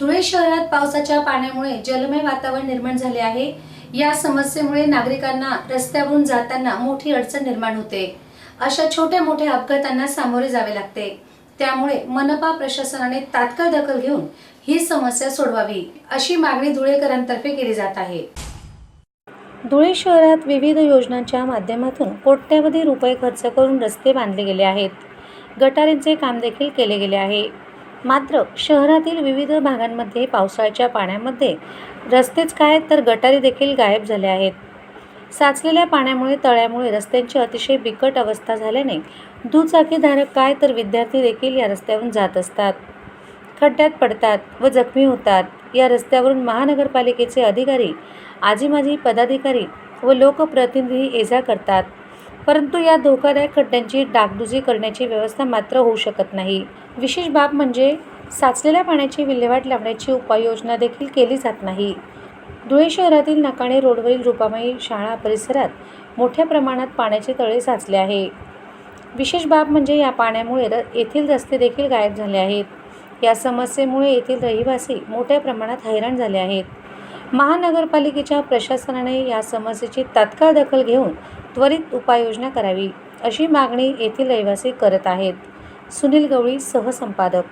धुळे शहरात पावसाच्या पाण्यामुळे जलमय वातावरण निर्माण झाले आहे. या समस्येमुळे नागरिकांना रस्त्यावरून जाताना मोठी अडचण निर्माण होते. अशा छोट्या मोठ्या अपघातांना सामोरे जावे लागते. त्यामुळे मनपा प्रशासनाने तात्काळ दखल घेऊन ही समस्या सोडवावी अशी मागणी धुळेकरांतर्फे केली जात आहे. धुळे शहरात विविध योजनांच्या माध्यमातून कोट्यवधी रुपये खर्च करून रस्ते बांधले गेले आहेत. गटारींचे काम देखील केले गेले आहे. मात्र शहरातील विविध भागांमध्ये पावसाळ्याच्या पाण्यामध्ये रस्तेच काय तर गटारी देखील गायब झाले आहेत. साचलेल्या पाण्यामुळे तळ्यामुळे रस्त्यांची अतिशय बिकट अवस्था झाल्याने दुचाकीधारक काय तर विद्यार्थी देखील या रस्त्यावरून जात असतात. खड्ड्यात पडतात व जखमी होतात. या रस्त्यावरून महानगरपालिकेचे अधिकारी आजी माजी पदाधिकारी व लोकप्रतिनिधी ये जा करतात. परंतु या धोकादायक खड्ड्यांची डागडुजी करण्याची व्यवस्था मात्र होऊ शकत नाही. विशेष बाब म्हणजे साचलेल्या पाण्याची विल्हेवाट लावण्याची उपाययोजना देखील केली जात नाही. धुळे शहरातील नाकाणे रोडवरील रुपामाई शाळा परिसरात मोठ्या प्रमाणात पाण्याचे तळे साचले आहे. विशेष बाब म्हणजे या पाण्यामुळे र येथील रस्ते देखील गायब झाले आहेत. या समस्येमुळे येथील रहिवासी मोठ्या प्रमाणात हैराण झाले आहेत. महानगरपालिकेच्या प्रशासनाने या समस्येची तात्काळ दखल घेऊन त्वरित उपाययोजना करावी अशी मागणी येथील रहिवासी करत आहेत. सुनील गवळी सहसंपादक.